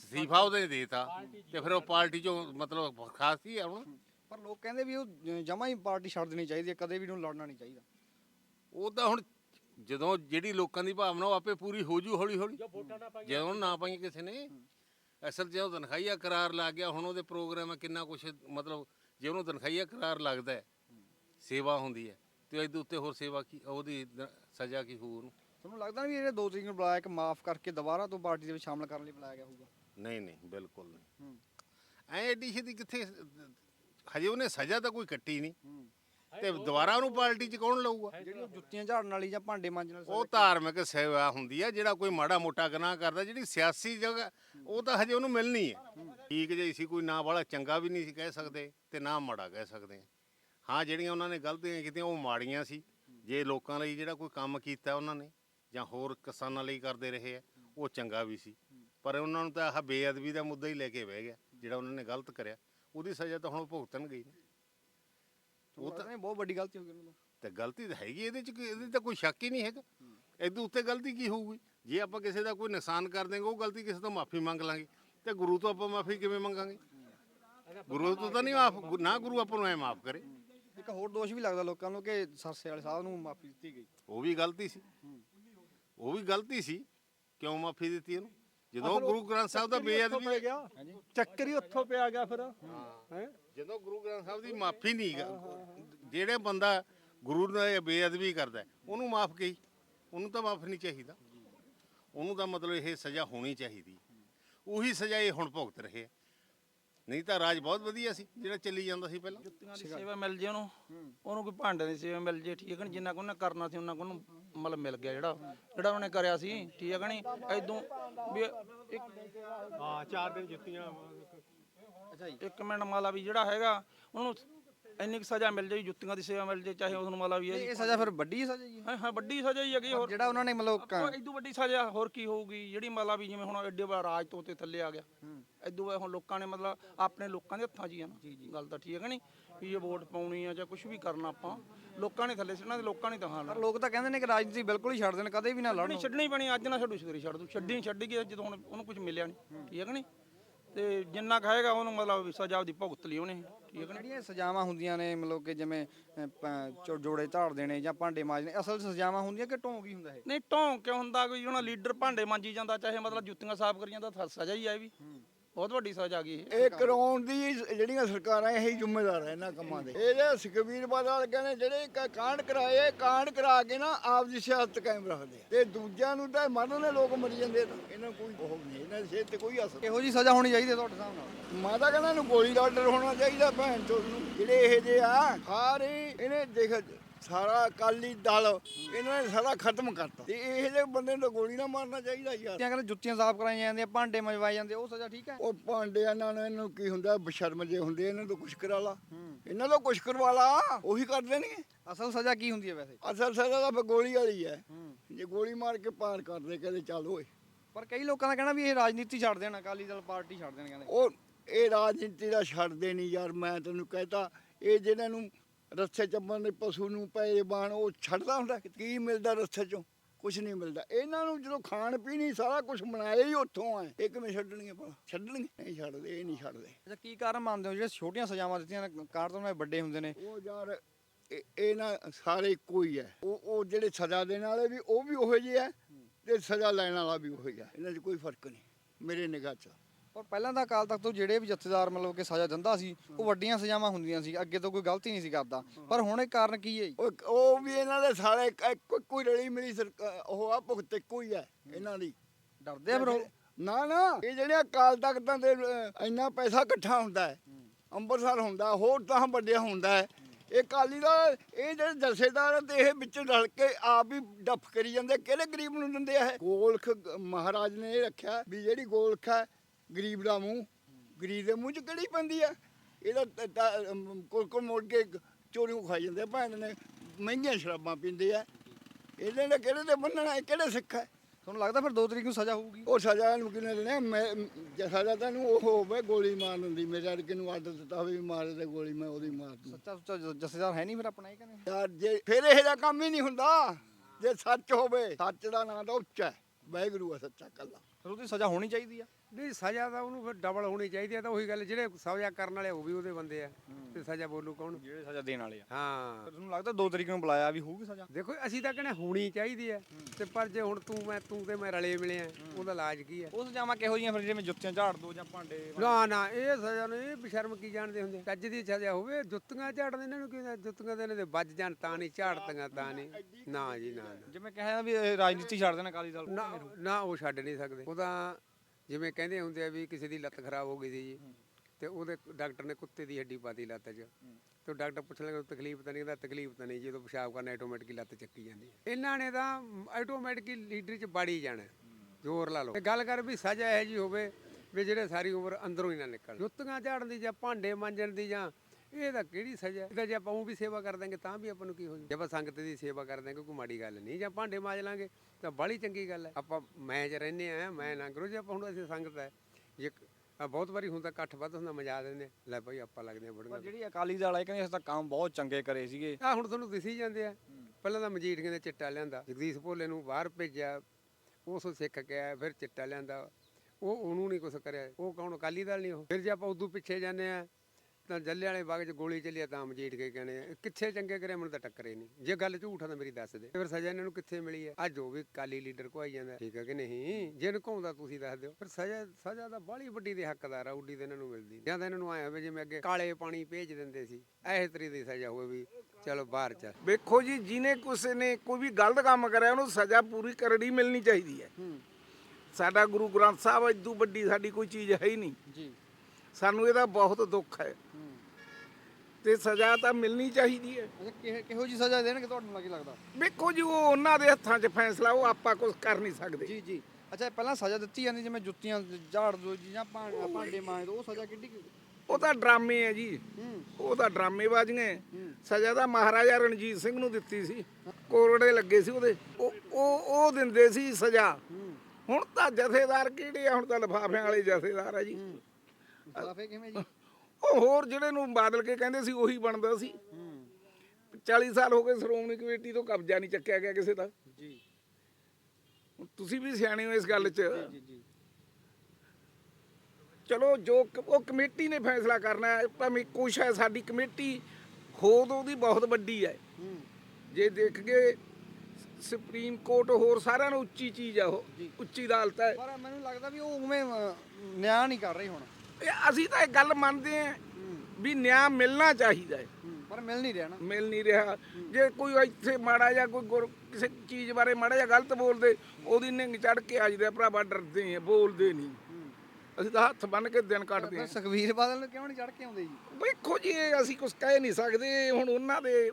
Speaker 9: ਅਸਤੀਫਾ ਉਹਦੇ ਦੇਤਾ ਤੇ ਫਿਰ ਉਹ ਪਾਰਟੀ ਚੋਂ ਮਤਲਬ ਖਾਸ ਹੀ ਹੈ ਹੁਣ।
Speaker 7: ਪਰ ਲੋਕ ਕਹਿੰਦੇ ਵੀ ਉਹ ਜਮਾ ਹੀ ਪਾਰਟੀ ਛੱਡ ਦੇਣੀ ਚਾਹੀਦੀ ਹੈ ਕਦੇ ਵੀ ਉਹਨੂੰ ਲੜਨਾ ਨਹੀਂ ਚਾਹੀਦਾ।
Speaker 9: ਉਹ ਤਾਂ ਹੁਣ ਜਦੋਂ ਜਿਹੜੀ ਲੋਕਾਂ ਦੀ ਭਾਵਨਾ ਉਹ ਆਪੇ ਪੂਰੀ ਹੋ ਜੂ ਹੌਲੀ ਹੌਲੀ ਜਦੋਂ ਨਾ ਪਾਈ ਕਿਸੇ ਨੇ ਅਸਲ ਜਦੋਂ ਤਨਖਾਹੀਆ ਕਰਾਰ ਲੱਗ ਗਿਆ ਹੁਣ ਉਹਦੇ ਪ੍ਰੋਗਰਾਮ ਕਿੰਨਾ ਕੁਛ ਮਤਲਬ ਜੇ ਉਹਨੂੰ ਤਨਖਾਹੀਆ ਕਰਾਰ ਲੱਗਦਾ ਹੈ ਸੇਵਾ ਹੁੰਦੀ ਹੈ ਤੇ ਇਹਦੇ ਉੱਤੇ ਹੋਰ ਸੇਵਾ ਕੀ ਉਹਦੀ ਸਜ਼ਾ ਕੀ ਹੋਊ ਉਹਨੂੰ?
Speaker 7: ਤੁਹਾਨੂੰ ਲੱਗਦਾ ਨਹੀਂ ਵੀ ਇਹਨੇ ਦੋ ਤਰੀਕ ਨੂੰ ਬੁਲਾਇਆ ਕਿ ਮਾਫ ਕਰਕੇ ਦੁਬਾਰਾ ਤੋਂ ਪਾਰਟੀ ਦੇ ਵਿੱਚ ਸ਼ਾਮਲ ਕਰਨ ਲਈ ਬੁਲਾਇਆ ਗਿਆ ਹੋਊਗਾ?
Speaker 9: ਨਹੀਂ ਨਹੀਂ ਬਿਲਕੁਲ ਨਹੀਂ। ਐ ਐਡੀ ਛੇਤੀ ਕਿੱਥੇ ਹਜੇ ਉਹਨੇ ਸਜ਼ਾ ਤਾਂ ਕੋਈ ਕੱਟੀ ਨਹੀਂ। ਤੇ ਦੁਬਾਰਾ ਉਹਨੂੰ ਪਾਰਟੀ 'ਚ ਕੌਣ ਲਊਗਾ?
Speaker 7: ਜਿਹੜੀ ਉਹ ਜੁੱਤੀਆਂ ਝਾੜਨ ਵਾਲੀ ਜਾਂ ਭਾਂਡੇ ਮਾਂਜਣ ਵਾਲੀ
Speaker 9: ਉਹ ਧਾਰਮਿਕ ਸੇਵਾ ਹੁੰਦੀ ਹੈ ਜਿਹੜਾ ਕੋਈ ਮਾੜਾ ਮੋਟਾ ਗੁਨਾਹ ਕਰਦਾ ਜਿਹੜੀ ਸਿਆਸੀ ਜਗ੍ਹਾ ਉਹ ਤਾਂ ਹਜੇ ਉਹਨੂੰ ਮਿਲਣੀ ਹੈ। ਠੀਕ ਜਿਹੀ ਸੀ ਕੋਈ ਨਾ ਵਾਲਾ ਚੰਗਾ ਵੀ ਨਹੀਂ ਸੀ ਕਹਿ ਸਕਦੇ ਤੇ ਨਾ ਮਾੜਾ ਕਹਿ ਸਕਦੇ ਹਾਂ। ਹਾਂ ਜਿਹੜੀਆਂ ਉਹਨਾਂ ਨੇ ਗਲਤੀਆਂ ਕੀਤੀਆਂ ਉਹ ਮਾੜੀਆਂ ਸੀ। ਜੇ ਲੋਕਾਂ ਲਈ ਜਿਹੜਾ ਕੋਈ ਕੰਮ ਕੀਤਾ ਉਹਨਾਂ ਨੇ ਜਾਂ ਹੋਰ ਕਿਸਾਨਾਂ ਲਈ ਕਰਦੇ ਰਹੇ ਆ ਉਹ ਚੰਗਾ ਵੀ ਸੀ। ਪਰ ਉਹਨਾਂ ਨੂੰ ਤਾਂ ਆਹ ਬੇਅਦਬੀ ਦਾ ਮੁੱਦਾ ਹੀ ਲੈ ਕੇ ਬਹਿ ਗਿਆ ਜਿਹੜਾ ਉਹਨਾਂ ਨੇ ਗਲਤ ਕਰਿਆ। ਉਹਦੀ ਸਜ਼ਾ ਤਾਂ ਹੁਣ ਉਹ ਭੁਗਤਣਗੇ ਹੀ।
Speaker 7: ਉਹ ਤਾਂ ਬਹੁਤ ਵੱਡੀ ਗਲਤੀ ਹੋ ਗਈ ਉਹਨਾਂ ਤੋਂ
Speaker 9: ਤੇ ਗਲਤੀ ਤਾਂ ਹੈਗੀ ਇਹਦੇ ਚ ਕੋਈ- ਇਹਦੇ ਤਾਂ ਕੋਈ ਸ਼ੱਕ ਹੀ ਨਹੀਂ ਹੈਗਾ। ਇਹਦੇ ਉੱਤੇ ਗਲਤੀ ਕੀ ਹੋਊਗੀ? ਜੇ ਆਪਾਂ ਕਿਸੇ ਦਾ ਕੋਈ ਨੁਕਸਾਨ ਕਰ ਦੇਂਗੇ ਉਹ ਗਲਤੀ ਕਿਸੇ ਤੋਂ ਮਾਫੀ ਮੰਗ ਲਾਂਗੇ। ਤੇ ਗੁਰੂ ਤੋਂ ਆਪਾਂ ਮਾਫੀ ਕਿਵੇਂ ਮੰਗਾਂਗੇ? ਗੁਰੂ ਤੋਂ ਤਾਂ ਨਹੀਂ ਮਾਫ ਨਾ ਗੁਰੂ ਆਪਾਂ ਨੂੰ ਐ ਮਾਫ ਕਰੇ।
Speaker 7: ਇੱਕ ਹੋਰ ਦੋਸ਼ ਵੀ ਲੱਗਦਾ ਲੋਕਾਂ ਨੂੰ ਕਿ ਸਰਸੇ ਵਾਲੇ ਸਾਹਿਬ ਨੂੰ ਮਾਫੀ ਦਿੱਤੀ ਗਈ।
Speaker 9: ਉਹ ਵੀ ਗਲਤੀ ਸੀ। ਉਹ ਵੀ ਗਲਤੀ ਸੀ। ਕਿਉਂ ਮਾਫੀ ਦਿੱਤੀ ਉਹਨੂੰ ਜਦੋਂ ਗੁਰੂ ਗ੍ਰੰਥ ਸਾਹਿਬ ਦਾ ਬੇਅਦਬੀ
Speaker 8: ਗਿਆ। ਚੱਕਰ ਹੀ ਉੱਥੋਂ ਪਿਆ ਗਿਆ ਫਿਰ। ਹੈ।
Speaker 9: ਜਦੋਂ ਗੁਰੂ ਗ੍ਰੰਥ ਸਾਹਿਬ ਦੀ ਮਾਫੀ ਨਹੀਂ ਗਾ- ਜਿਹੜੇ ਬੰਦਾ ਗੁਰੂ ਨੇ ਬੇਅਦਬੀ ਕਰਦਾ ਉਹਨੂੰ ਮਾਫ ਕਹੀ। ਉਹਨੂੰ ਤਾਂ ਮਾਫ ਨਹੀਂ ਚਾਹੀਦਾ। ਉਹਨੂੰ ਤਾਂ ਮਤਲਬ ਇਹ ਸਜ਼ਾ ਹੋਣੀ ਚਾਹੀਦੀ। ਉਹੀ ਸਜ਼ਾ ਇਹ ਹੁਣ ਭੁਗਤ ਰਹੇ ਆ। ਨਹੀਂ ਤਾਂ ਰਾਜ ਬਹੁਤ ਵਧੀਆ ਸੀ ਜਿਹੜਾ ਚੱਲੀ ਜਾਂਦਾ ਸੀ ਪਹਿਲਾਂ।
Speaker 4: ਜੁੱਤੀਆਂ ਦੀ ਸੇਵਾ ਮਿਲ ਜੇ ਉਹਨੂੰ ਉਹਨੂੰ ਕੋਈ ਭਾਂਡੇ ਦੀ ਸੇਵਾ ਮਿਲ ਜੇ ਠੀਕ ਹੈ ਨੀ ਜਿੰਨਾ ਕੁ ਉਹਨੇ ਕਰਨਾ ਸੀ ਉਹਨਾਂ ਕੋਲ ਮਤਲਬ ਮਿਲ ਗਿਆ ਜਿਹੜਾ ਜਿਹੜਾ ਉਹਨੇ ਕਰਿਆ ਸੀ ਠੀਕ ਹੈ ਨਹੀਂ? ਐਦੋਂ ਵੀ ਇੱਕ
Speaker 8: ਹਾਂ ਚਾਰ ਦਿਨ ਜੁੱਤੀਆਂ।
Speaker 4: ਇੱਕ ਮਿੰਟ ਮਾਲਾ ਵੀ ਜਿਹੜਾ ਹੈਗਾ ਉਹਨੂੰ ਇੰਨੀ ਕੁ ਸਜ਼ਾ ਮਿਲ ਜਾਈ ਜੁੱਤੀਆਂ ਦੀ ਸੇਵਾ ਮਿਲ ਜੇ ਚਾਹੇ ਉਸ ਨੂੰ ਮਾਲਾ ਵੀ
Speaker 7: ਇਹ ਸਜ਼ਾ ਫਿਰ ਵੱਡੀ ਸਜ਼ਾ ਜੀ।
Speaker 4: ਹਾਂ ਹਾਂ ਵੱਡੀ ਸਜ਼ਾ ਹੀ ਹੈਗੀ ਹੋਰ
Speaker 7: ਜਿਹੜਾ ਉਹਨਾਂ ਨੇ ਮਤਲਬ ਕ-
Speaker 4: ਇਦੋਂ ਵੱਡੀ ਸਜ਼ਾ ਹੋਰ ਕੀ ਹੋਊਗੀ? ਜਿਹੜੀ ਮਾਲਾ ਵੀ ਜਿਵੇਂ ਹੁਣ ਐਡੇ ਬੜਾ ਰਾਜ ਤੋਂ ਤੇ ਥੱਲੇ ਆ ਗਿਆ। ਇਦੋਂ ਬਾਅਦ ਹੁਣ ਲੋਕਾਂ ਨੇ ਮਤਲਬ ਆਪਣੇ ਲੋਕਾਂ ਦੇ ਹੱਥਾਂ 'ਚ ਹੀ ਆ ਨਾ। ਗੱਲ ਤਾਂ ਠੀਕ ਹੈ ਨਹੀਂ ਵੀ ਇਹ ਵੋਟ ਪਾਉਣੀ ਆ ਜਾਂ ਕੁਝ ਵੀ ਕਰਨਾ ਆਪਾਂ। ਲੋਕਾਂ ਨੇ ਥੱਲੇ ਸਿੱਟਣਾ ਤੇ ਲੋਕਾਂ ਨੇ ਤਾਂ ਹਾਂ
Speaker 7: ਪਰ ਲੋਕ ਤਾਂ ਕਹਿੰਦੇ ਨੇ ਕਿ ਰਾਜਨੀਤੀ ਬਿਲਕੁਲ ਹੀ ਛੱਡ ਦੇਣ ਕਦੇ ਵੀ ਨਾ ਲੜਨ।
Speaker 4: ਛੱਡਣੀ ਛੱਡਣੀ ਪੈਣੀ ਅੱਜ ਨਾ ਛੱਡੂ ਸਵੇਰੇ ਛੱਡ ਦੂ ਛੱਡੀ ਨਹੀਂ ਛੱਡੀ ਗਈ ਜਦੋਂ ਹੁਣ ਉਹਨੂੰ ਕੁਝ ਮਿਲਿਆ ਨਹੀਂ ਠੀਕ ਹੈ ਨਹੀਂ ਤੇ ਜਿੰਨਾ ਕਹੇਗਾ ਉਹਨੂੰ ਮਤਲਬ ਸਜ਼ਾ ਉਹਦੀ ਭੁਗਤ ਲਈ ਉਹਨੇ। ਠੀਕ ਹੈ
Speaker 7: ਜਿਹੜੀਆਂ ਸਜ਼ਾਵਾਂ ਹੁੰਦੀਆਂ ਨੇ ਮਤਲਬ ਕਿ ਜਿਵੇਂ ਅ, ਪ- ਚੋ- ਜੋੜੇ ਝਾੜ ਦੇਣੇ ਜਾਂ ਭਾਂਡੇ ਮਾਂਜਣੇ ਅਸਲ ਸਜ਼ਾਵਾਂ ਹੁੰਦੀਆਂ ਕਿ ਢੋਂਗ ਹੀ ਹੁੰਦਾ ਇਹ?
Speaker 4: ਨਹੀਂ ਢੋਂ ਕਿਉਂ ਹੁੰਦਾ? ਕੋਈ ਉਹਨਾਂ ਲੀਡਰ ਭਾਂਡੇ ਮਾਂਜੀ ਜਾਂਦਾ ਚਾਹੇ ਮਤਲਬ ਜੁੱਤੀਆਂ ਸਾਫ਼ ਕਰੀ ਜਾਂਦਾ ਤਾਂ ਸਜ਼ਾ ਹੀ ਆ ਇਹ ਵੀ। ਬਹੁਤ ਵੱਡੀ ਸਜ਼ਾ ਆ ਗਈ ਇਹ।
Speaker 3: ਇਹ ਕਰਾਉਣ ਦੀ ਜਿਹੜੀਆਂ ਸਰਕਾਰਾਂ ਇਹੀ ਜ਼ਿੰਮੇਦਾਰ ਹੈ ਇਹਨਾਂ ਕੰਮਾਂ ਦੇ। ਇਹਦੇ ਸੁਖਬੀਰ ਬਾਦਲ ਕਹਿੰਦੇ ਜਿਹੜੇ ਕ- ਕਾਂਡ ਕਰਾਏ ਕਾਂਡ ਕਰਾ ਕੇ ਨਾ ਆਪ ਦੀ ਸਿਆਸਤ ਕਾਇਮ ਰੱਖਦੇ ਆ। ਤੇ ਦੂਜਿਆਂ ਨੂੰ ਤਾਂ ਮਰਨ ਦੇ ਲੋਕ ਮਰੀ ਜਾਂਦੇ ਆ ਤਾਂ। ਇਹਨਾਂ ਕੋਈ ਉਹ ਨਹੀਂ ਇਹਨਾਂ ਦੀ ਸਿਹਤ ਤੇ ਕੋਈ ਅਸਰ
Speaker 7: ਇਹੋ ਜੀ ਸਜ਼ਾ ਹੋਣੀ ਚਾਹੀਦੀ ਹੈ ਤੁਹਾਡੇ ਹਿਸਾਬ ਨਾਲ?
Speaker 3: ਮੈਂ ਤਾਂ ਕਹਿੰਦਾ ਇਹਨੂੰ ਗੋਲੀ ਦਾ ਆਰਡਰ ਹੋਣਾ ਚਾਹੀਦਾ ਭੈਣ ਚੋਦ ਨੂੰ। ਜਿਹੜੇ ਇਹ ਜੇ ਆ ਸਾਰੇ ਇਹਨੇ ਦੇਖ ਸਾਰਾ ਅਕਾਲੀ ਦਲ ਇਹਨਾਂ ਨੇ ਸਾਰਾ ਖਤਮ ਕਰਤਾ। ਤੇ ਇਹ ਜਿਹੇ ਬੰਦੇ ਨੂੰ ਤਾਂ ਗੋਲੀ ਨਾ ਮਾਰਨਾ ਚਾਹੀਦਾ ਯਾਰ।
Speaker 7: ਜੁੱਤੀਆਂ ਕਹਿੰਦੇ ਜੁੱਤੀਆਂ ਸਾਫ਼ ਕਰਾਈਆਂ ਜਾਂਦੀਆਂ ਭਾਂਡੇ ਮਜਵਾਏ ਜਾਂਦੇ ਉਹ ਸਜ਼ਾ ਠੀਕ ਹੈ?
Speaker 3: ਉਹ ਪਾਂਡਿਆਂ ਨਾਲ ਇਹਨਾਂ ਕੀ ਹੁੰਦਾ ਬਸ਼ਰਮ ਜੇ ਹੁੰਦੇ ਇਹਨਾਂ ਤੋਂ ਕੁਛ ਕਰਾ ਲਾ। ਇਹਨਾਂ ਤੋਂ ਕੁਛ ਕਰਵਾ ਲਾ ਉਹੀ ਕਰ ਦੇਣਗੇ।
Speaker 7: ਅਸਲ ਸਜ਼ਾ ਕੀ ਹੁੰਦੀ ਹੈ ਵੈਸੇ?
Speaker 3: ਅਸਲ ਸਜ਼ਾ ਤਾਂ ਫਿਰ ਗੋਲੀ ਵਾਲੀ ਹੈ। ਜੇ ਗੋਲੀ ਮਾਰ ਕੇ ਪਾਰ ਕਰਦੇ ਕਹਿੰਦੇ ਚੱਲ ਓਏ।
Speaker 7: ਪਰ ਕਈ ਲੋਕਾਂ ਦਾ ਕਹਿਣਾ ਵੀ ਇਹ ਰਾਜਨੀਤੀ ਛੱਡ ਦੇਣ ਅਕਾਲੀ ਦਲ ਪਾਰਟੀ ਛੱਡ ਦੇਣ ਕਹਿੰਦੇ।
Speaker 3: ਉਹ ਇਹ ਰਾਜਨੀਤੀ ਦਾ ਛੱਡਦੇ ਨਹੀਂ ਯਾਰ ਮੈਂ ਤੈਨੂੰ ਕਹਿਤਾ ਇਹ ਜਿਹਨਾਂ ਨੂੰ ਰੱਥੇ ਚੱਬਣ ਦੇ ਪਸ਼ੂ ਨੂੰ ਪਏ ਬਾਣ ਉਹ ਛੱਡਦਾ ਹੁੰਦਾ ਕੀ ਮਿਲਦਾ ਰੱਥੇ ਚੋਂ? ਕੁਝ ਨਹੀਂ ਮਿਲਦਾ। ਇਹਨਾਂ ਨੂੰ ਜਦੋਂ ਖਾਣ ਪੀਣੀ ਸਾਰਾ ਕੁਝ ਬਣਾਇਆ ਹੀ ਉੱਥੋਂ ਆ ਇਹ ਕਿਵੇਂ ਛੱਡਣਗੇ ਭਲਾ? ਛੱਡਣਗੇ? ਨਹੀਂ ਛੱਡਦੇ ਇਹ ਨਹੀਂ ਛੱਡਦੇ।
Speaker 7: ਅੱਛਾ ਕੀ ਕਾਰਨ ਮੰਨਦੇ ਹੋ? ਜਿਹੜੇ ਛੋਟੀਆਂ ਸਜ਼ਾਵਾਂ ਦਿੱਤੀਆਂ ਨੇ ਕਾਰਨ ਤੋਂ ਵੱਡੇ ਹੁੰਦੇ ਨੇ।
Speaker 3: ਉਹ ਯਾਰ ਇਹ ਇਹ ਨਾ ਸਾਰੇ ਇੱਕੋ ਹੀ ਹੈ ਉਹ ਉਹ ਜਿਹੜੇ ਸਜ਼ਾ ਦੇਣ ਵਾਲੇ ਵੀ ਉਹ ਵੀ ਉਹੋ ਜਿਹੇ ਹੈ ਤੇ ਸਜ਼ਾ ਲੈਣ ਵਾਲਾ ਵੀ ਉਹੋ ਜਿਹਾ। ਇਹਨਾਂ 'ਚ ਕੋਈ ਫ਼ਰਕ ਨਹੀਂ ਮੇਰੇ ਨਿਗਾਹ 'ਚ।
Speaker 7: ਪਰ ਪਹਿਲਾਂ ਤਾਂ ਅਕਾਲ ਤਖਤ ਤੋਂ ਜਿਹੜੇ ਵੀ ਜਥੇਦਾਰ ਮਤਲਬ ਕਿ ਸਜ਼ਾ ਦਿੰਦਾ ਸੀ ਉਹ ਵੱਡੀਆਂ ਸਜ਼ਾਵਾਂ ਹੁੰਦੀਆਂ ਸੀ ਅੱਗੇ ਤੋਂ ਕੋਈ ਗਲਤੀ ਨਹੀਂ ਸੀ ਕਰਦਾ। ਪਰ ਹੁਣ ਇਹ ਕਾਰਨ ਕੀ ਹੈ ਜੀ?
Speaker 3: ਉਹ ਉਹ ਵੀ ਇਹਨਾਂ ਦੇ ਸਾਰੇ ਇੱਕੋ ਕੋਈ ਰਲੀ ਮਿਲੀ ਸਰਕਾ- ਉਹ ਆ ਭੁਗਤ ਇੱਕੋ ਹੀ ਹੈ ਇਹਨਾਂ ਦੀ।
Speaker 7: ਡਰਦੇ ਆ ਫਿਰ ਉਹ?
Speaker 3: ਨਾ ਨਾ ਇਹ ਜਿਹੜੇ ਅਕਾਲ ਤਖਤਾਂ ਦੇ ਅਹ, ਇੰਨਾ ਪੈਸਾ ਇਕੱਠਾ ਹੁੰਦਾ ਹੈ ਅੰਮ੍ਰਿਤਸਰ ਹੁੰਦਾ ਹੋਰ ਤਾਂ ਵੱਡਿਆ ਹੁੰਦਾ ਹੈ। ਇਹ ਕਾਲੀ ਦਾ ਇਹ ਜਿਹੜੇ ਜਥੇਦਾਰ ਆ ਤੇ ਇਹ ਵਿੱਚ ਰਲ ਕੇ ਆਪ ਹੀ ਡੱਫ ਕਰੀ ਜਾਂਦੇ ਕਿਹੜੇ ਗਰੀਬ ਨੂੰ ਦਿੰਦੇ ਆ ਇਹ? ਗੋਲਖ ਗ- ਮਹਾਰਾਜ ਨੇ ਇਹ ਰੱਖਿਆ ਵੀ ਜਿਹੜੀ ਗੋਲਖ ਹੈ ਗਰੀਬ ਦਾ ਮੂੰਹ ਗਰੀਬ ਦੇ ਮੂੰਹ 'ਚ ਕਿਹੜੀ ਪੈਂਦੀ ਆ। ਇਹਦਾ ਕੋਲ ਕੋਲ ਮੋੜ ਕੇ ਚੋਰੀ ਨੂੰ ਖਾਈ ਜਾਂਦੇ ਆ। ਭੈਣ ਨੇ ਮਹਿੰਗੀਆਂ ਸ਼ਰਾਬਾਂ ਪੀਂਦੇ ਆ। ਇਹਦੇ ਨੇ ਕਿਹੜੇ ਤੇ ਬੰਨਣਾ ਇਹ ਕਿਹੜੇ ਸਿੱਖ ਹੈ?
Speaker 7: ਤੁਹਾਨੂੰ ਲੱਗਦਾ ਫਿਰ 2 ਤਰੀਕ ਨੂੰ ਸਜ਼ਾ ਹੋਊਗੀ?
Speaker 3: ਉਹ ਸਜ਼ਾ ਨੂੰ ਕਿਨੇ ਦੇਣੇ? ਮੈਂ ਜੇ ਸਜ਼ਾ ਤਾਂ ਇਹਨੂੰ ਉਹ ਹੋਵੇ ਗੋਲੀ ਮਾਰਨ ਦੀ। ਮੇਰੇ ਅੜਕੇ ਨੂੰ ਆਦਤ ਦਿੱਤਾ ਹੋਵੇ ਵੀ ਮਾਰੇ ਤੇ ਗੋਲੀ ਮੈਂ ਉਹਦੀ ਮਾਰ ਦੂੰ।
Speaker 7: ਸੱਚਾ ਸੁੱਚਾ ਜ- ਜਥੇਦਾਰ ਹੈ ਨਹੀਂ ਫਿਰ ਆਪਣਾ ਇਹ ਕਹਿੰਦੇ?
Speaker 3: ਯਾਰ ਜੇ ਫਿਰ ਇਹ ਜਿਹਾ ਕੰਮ ਹੀ ਨਹੀਂ ਹੁੰਦਾ। ਜੇ ਸੱਚ ਹੋਵੇ ਸੱਚ ਦਾ ਨਾਂ ਤਾਂ ਉੱਚਾ ਹੈ। ਵਾਹਿਗੁਰੂ ਆ ਸੱਚਾ ਕੱਲਾ।
Speaker 7: ਫਿਰ ਉਹਦੀ ਸਜ਼ਾ ਹੋਣੀ ਚਾਹੀਦੀ ਆ।
Speaker 8: ਨਹੀਂ ਸਜ਼ਾ ਤਾਂ ਉਹਨੂੰ ਫਿਰ ਡਬਲ ਹੋਣੀ ਚਾਹੀਦੀ ਹੈ ਤਾਂ ਉਹੀ ਗੱਲ ਜਿਹੜੇ ਸਜ਼ਾ ਕਰਨ ਵਾਲੇ ਉਹ ਵੀ ਉਹਦੇ ਬੰਦੇ ਆ ਤੇ ਸਜ਼ਾ ਬੋਲੂ ਕੌਣ?
Speaker 7: ਜਿਹੜੇ ਸਜ਼ਾ ਦੇਣ ਵਾਲੇ ਆ।
Speaker 8: ਹਾਂ।
Speaker 7: ਤੁਹਾਨੂੰ ਲੱਗਦਾ 2 ਤਰੀਕ ਨੂੰ ਬੁਲਾਇਆ ਵੀ ਹੋਊਗੀ ਸਜ਼ਾ?
Speaker 8: ਦੇਖੋ ਅਸੀਂ ਤਾਂ ਕਹਿੰਦੇ ਹੋਣੀ ਚਾਹੀਦੀ ਹੈ ਤੇ ਪਰ ਜੇ ਹੁਣ ਤੂੰ ਮੈਂ ਤੂੰ ਤੇ ਮੈਂ ਰਲੇ ਮਿਲੇ ਆ ਉਹਦਾ ਇਲਾਜ ਕੀ ਹੈ?
Speaker 7: ਉਹ ਸਜ਼ਾਵਾਂ ਕਿਹੋ ਜਿਹੀਆਂ ਫਿਰ ਜਿਵੇਂ ਜੁੱਤੀਆਂ ਝਾੜ ਦੋ ਜਾਂ ਭਾਂਡੇ
Speaker 8: ਨਾ ਨਾ ਇਹ ਸਜ਼ਾ ਨੂੰ ਇਹ ਬਸ਼ਰਮ ਕੀ ਜਾਣਦੇ ਹੁੰਦੇ? ਕੱਜ ਦੀ ਸਜ਼ਾ ਹੋਵੇ ਜੁੱਤੀਆਂ ਝਾੜਨ ਇਹਨਾਂ ਨੂੰ ਕੀ ਹੁੰਦਾ ਜੁੱਤੀਆਂ ਦੇ ਇਹਨਾਂ ਦੇ ਵੱਜ ਜਾਣ ਤਾਂ ਨਹੀਂ ਝਾੜਤੀਆਂ ਤਾਂ ਨਹੀਂ। ਨਾ ਜੀ ਨਾ
Speaker 7: ਜਿਵੇਂ ਕਿਹਾ ਵੀ ਰਾਜਨੀਤੀ ਛੱਡ ਦੇਣ ਅਕਾਲੀ ਦਲ
Speaker 8: ਨਾ ਨਾ ਉਹ ਛੱਡ ਨਹੀਂ ਸਕਦੇ। ਉਹ ਤਾਂ ਜਿਵੇਂ ਕਹਿੰਦੇ ਹੁੰਦੇ ਆ ਵੀ ਕਿਸੇ ਦੀ ਲੱਤ ਖਰਾਬ ਹੋ ਗਈ ਸੀ ਜੀ ਤੇ ਉਹਦੇ ਡਾਕਟਰ ਨੇ ਕੁੱਤੇ ਦੀ ਹੱਡੀ ਪਾਤੀ ਲੱਤ 'ਚ। ਤੇ ਉਹ ਡਾਕਟਰ ਪੁੱਛਣ ਲੱਗਾ ਤਕਲੀਫ ਤਾਂ ਨਹੀਂ ਕਹਿੰਦਾ ਤਕਲੀਫ ਤਾਂ ਨਹੀਂ ਜਦੋਂ ਪਿਸ਼ਾਬ ਕਰਨਾ ਆਟੋਮੈਟਿਕਲੀ ਲੱਤ ਚੱਕੀ ਜਾਂਦੀ ਹੈ। ਇਹਨਾਂ ਨੇ ਤਾਂ ਆਟੋਮੈਟਿਕਲੀ ਲੀਡਰ 'ਚ ਬਾੜੀ ਜਾਣਾ ਜ਼ੋਰ ਲਾ ਲਓ। ਗੱਲ ਕਰ ਵੀ ਸਜ਼ਾ ਇਹ ਜੀ ਹੋਵੇ ਵੀ ਜਿਹੜੇ ਸਾਰੀ ਉਮਰ ਅੰਦਰੋਂ ਹੀ ਨਾ ਨਿਕਲ ਜੁੱਤੀਆਂ ਝਾੜਨ ਦੀ ਜਾਂ ਭਾਂਡੇ ਮਾਂਜਣ ਦੀ ਜਾਂ ਇਹ ਤਾਂ ਕਿਹੜੀ ਸਜ਼ਾ? ਹੈ? ਇਹ ਤਾਂ ਜੇ ਆਪਾਂ ਉਹ ਵੀ ਸੇਵਾ ਕਰ ਦਾਂਗੇ ਤਾਂ ਵੀ ਆਪਾਂ ਨੂੰ ਕੀ ਹੋ ਜੂ? ਜੇ ਆਪਾਂ ਸੰਗਤ ਦੀ ਸੇਵਾ ਕਰ ਦਾਂਗੇ ਕੋਈ ਮਾੜੀ ਗੱਲ ਨਹੀਂ। ਜਾਂ ਭਾਂਡੇ ਮਾਂਜ ਲਾਂਗੇ ਤਾਂ ਬੜੀ ਚੰਗੀ ਗੱਲ ਹੈ। ਆਪਾਂ ਮੈਂ ਚ ਰਹਿੰਦੇ ਆ ਮੈਂ ਨਾ ਕਰੋ ਜੇ ਆਪਾਂ ਹੁਣ ਅਸੀਂ ਸੰਗਤ ਹੈ ਜੇ ਬਹੁਤ ਵਾਰੀ ਹੁੰਦਾ ਇਕੱਠ ਵੱਧ ਹੁੰਦਾ ਮਜਾ ਦਿੰਦੇ ਲੈ ਭਾਈ ਆਪਾਂ ਲੱਗਦੇ ਆ ਬੜੀਆਂ।
Speaker 7: ਜਿਹੜੀ ਅਕਾਲੀ ਦਲ ਇਹ ਕਹਿੰਦੇ ਅਸੀਂ ਤਾਂ ਕੰਮ ਬਹੁਤ ਚੰਗੇ ਕਰੇ ਸੀਗੇ।
Speaker 8: ਆ ਹੁਣ ਤੁਹਾਨੂੰ ਦਿਸੀ ਜਾਂਦੇ ਆ। ਪਹਿਲਾਂ ਤਾਂ ਮਜੀਠੀਆਂ ਦੇ ਚਿੱਟਾ ਲਿਆਂਦਾ। ਜਗਦੀਸ਼ ਭੋਲੇ ਨੂੰ ਬਾਹਰ ਭੇਜਿਆ ਉਸ ਸਿੱਖ ਕੇ ਆਇਆ ਫਿਰ ਚਿੱਟਾ ਲਿਆਂਦਾ। ਉਹ ਉਹਨੂੰ ਨਹੀਂ ਕੁਛ ਕਰਿਆ। ਉਹ ਕੌਣ? ਅਕਾਲੀ ਦਲ ਨਹੀਂ ਉਹ। ਫਿਰ ਜੇ ਆਪਾਂ ਉਦੋਂ ਪਿੱਛੇ ਜਾਂਦੇ ਆ ਤਾਂ ਜੱਲੇ ਵਾਲੇ ਬਾਗ 'ਚ ਗੋਲੀ ਚੱਲੀ ਆ ਤਾਂ ਮਜੀਠ ਕੇ ਕਹਿੰਦੇ ਆ, ਕਿੱਥੇ ਚੰਗੇ ਕਰੇ ਮੈਨੂੰ ਤਾਂ ਟੱਕਰੇ ਨਹੀਂ ਜੇ ਗੱਲ ਝੂਠ ਆ ਤਾਂ ਮੇਰੀ ਦੱਸ ਦੇ। ਫਿਰ ਸਜ਼ਾ ਇਹਨਾਂ ਨੂੰ ਕਿੱਥੇ ਮਿਲੀ ਹੈ ਅੱਜ ਉਹ ਵੀ ਕਾਲੀ ਲੀਡਰ ਕੋ ਆਈ ਜਾਂਦਾ। ਠੀਕ ਹੈ ਕਿ ਨਹੀਂ? ਜੇ ਨਕਾਉਂਦਾ ਤੁਸੀਂ ਦੱਸ ਦਿਓ। ਫਿਰ ਸਜ਼ਾ ਸਜ਼ਾ ਤਾਂ ਬਾਹਲੀ ਵੱਡੀ ਦੇ ਹੱਕਦਾਰ ਆ ਉੱਡੀ ਤੇ ਇਹਨਾਂ ਨੂੰ ਮਿਲਦੀ ਨਹੀਂ। ਜਾਂ ਤਾਂ ਇਹਨਾਂ ਨੂੰ ਆਇਆ ਹੋਵੇ ਜਿਵੇਂ ਅੱਗੇ ਕਾਲੇ ਪਾਣੀ ਭੇਜ ਦਿੰਦੇ ਸੀ। ਇਸ ਤਰੀ ਦੀ ਸਜ਼ਾ ਹੋਵੇ ਵੀ ਚਲੋ ਬਾਹਰ ਚੱਲ।
Speaker 1: ਵੇਖੋ ਜੀ ਜਿਹਨੇ ਕਿਸੇ ਨੇ ਕੋਈ ਵੀ ਗਲਤ ਕੰਮ ਕਰਿਆ ਉਹਨੂੰ ਸਜ਼ਾ ਪੂਰੀ ਕਰਨੀ ਮਿਲਣੀ ਚਾਹੀਦੀ ਹੈ। ਸਾਡਾ ਗੁਰੂ ਗ੍ਰੰਥ ਸਾਹਿਬ ਇਦੋਂ ਵੱਡੀ ਸਾਡੀ ਕੋਈ ਚੀਜ਼ ਹੈ ਹੀ ਨਹੀਂ।
Speaker 7: ਜੀ।
Speaker 1: ਸਾਨੂੰ ਇਹਦਾ ਬਹੁਤ ਦੁੱਖ ਹੈ। ਤੇ ਸਜ਼ਾ ਤਾਂ ਮਿਲਣੀ ਚਾਹੀਦੀ ਹੈ।
Speaker 7: ਅੱਛਾ ਕਿਹੋ- ਕਿਹੋ ਜੀ ਸਜ਼ਾ ਦੇਣਗੇ ਤੁਹਾਨੂੰ ਲੱਗੀ ਲੱਗਦਾ?
Speaker 1: ਵੇਖੋ ਜੀ ਉਹ ਉਹਨਾਂ ਦੇ ਹੱਥਾਂ 'ਚ ਫੈਸਲਾ ਉਹ ਆਪਾਂ ਕੁਝ ਕਰ ਨਹੀਂ ਸਕਦੇ।
Speaker 7: ਜੀ ਜੀ। ਅੱਛਾ ਪਹਿਲਾਂ ਸਜ਼ਾ ਦਿੱਤੀ ਜਾਂਦੀ ਜਿਵੇਂ ਜੁੱਤੀਆਂ ਝਾੜ ਦੋ ਜੀ ਜਾਂ ਭਾਂ- ਭਾਂਡੇ ਮਾਂਜ ਦੋ ਉਹ ਸਜ਼ਾ ਕਿੱਡੀ ਕੁ-
Speaker 1: ਉਹ ਤਾਂ ਡਰਾਮੇ ਹੈ ਜੀ। ਉਹ ਤਾਂ ਡਰਾਮੇਬਾਜ਼ੀਆਂ ਹੈ। ਸਜ਼ਾ ਤਾਂ ਮਹਾਰਾਜਾ ਰਣਜੀਤ ਸਿੰਘ ਨੂੰ ਦਿੱਤੀ ਸੀ। ਕੋਰੜੇ ਲੱਗੇ ਸੀ ਉਹਦੇ। ਉਹ ਉਹ ਉਹ ਦਿੰਦੇ ਸੀ ਸਜ਼ਾ। ਹੁਣ ਤਾਂ ਜਥੇਦਾਰ ਕਿਹੜੇ ਆ? ਹੁਣ ਤਾਂ ਲਫਾਫਿਆਂ ਵਾਲੇ ਜਥੇਦਾਰ ਆ ਜੀ।
Speaker 7: ਖਿਲਾਫੇ ਕਿਵੇਂ ਜੀ?
Speaker 1: ਉਹ ਹੋਰ ਜਿਹੜੇ ਨੂੰ ਬਾਦਲ ਕੇ ਕਹਿੰਦੇ ਸੀ ਉਹੀ ਬਣਦਾ ਸੀ। 40 ਸਾਲ ਹੋ ਗਏ ਸ਼੍ਰੋਮਣੀ ਕਮੇਟੀ ਤੋਂ ਕਬਜ਼ਾ ਨਹੀਂ ਚੱਕਿਆ ਗਿਆ ਕਿਸੇ ਦਾ।
Speaker 7: ਜੀ।
Speaker 1: ਤੁਸੀਂ ਵੀ ਸਿਆਣੇ ਹੋ ਇਸ ਗੱਲ 'ਚ।
Speaker 7: ਜੀ ਜੀ
Speaker 1: ਚਲੋ ਜੋ ਉਹ ਕਮੇਟੀ ਨੇ ਫੈਸਲਾ ਕਰਨਾ ਹੈ ਭਾਵੇਂ ਕੁਛ ਹੈ ਸਾਡੀ ਕਮੇਟੀ ਖੋਦ ਉਹਦੀ ਬਹੁਤ ਵੱਡੀ ਹੈ। ਜੇ ਦੇਖ ਸੁਪਰੀਮ ਕੋਰਟ ਹੋਰ ਸਾਰਿਆਂ ਨੂੰ ਉੱਚੀ ਚੀਜ਼ ਆ ਉਹ ਉੱਚੀ ਅਦਾਲਤ ਹੈ।
Speaker 7: ਪਰ ਮੈਨੂੰ ਲੱਗਦਾ ਵੀ ਉਹ ਉਵੇਂ ਨਿਆਂ ਨਹੀਂ ਕਰ ਰਹੀ ਹੁਣ।
Speaker 1: ਇਹ ਅਸੀਂ ਤਾਂ ਇਹ ਗੱਲ ਮੰਨਦੇ ਹਾਂ ਵੀ ਨਿਆਂ ਮਿਲਣਾ ਚਾਹੀਦਾ ਹੈ।
Speaker 7: ਪਰ ਮਿਲ ਨਹੀਂ ਰਿਹਾ ਨਾ।
Speaker 1: ਮਿਲ ਨਹੀਂ ਰਿਹਾ। ਜੇ ਕੋਈ ਇੱਥੇ ਮਾੜਾ ਜਾਂ ਕੋਈ ਗੁਰ- ਕਿਸੇ ਚੀਜ਼ ਬਾਰੇ ਮਾੜਾ ਜਾਂ ਗਲਤ ਬੋਲਦੇ ਉਹਦੀ ਨਿੰਗ ਚੜ ਕੇ ਆ ਜਾਂਦੇ ਆ, ਭਰਾਵਾ ਡਰਦੇ ਆ ਬੋਲਦੇ ਨਹੀਂ। ਅਸੀਂ ਤਾਂ ਹੱਥ ਬੰਨ ਕੇ ਦਿਨ ਕੱਟਦੇ ਹਾਂ।
Speaker 7: ਸੁਖਬੀਰ ਬਾਦਲ ਨੂੰ ਕਿਉਂ ਨਹੀਂ ਚੜ ਕੇ ਆਉਂਦੇ ਜੀ?
Speaker 1: ਵੇਖੋ ਜੀ ਅਸੀਂ ਕੁਝ ਕਹਿ ਨਹੀਂ ਸਕਦੇ। ਹੁਣ ਉਹਨਾਂ ਦੇ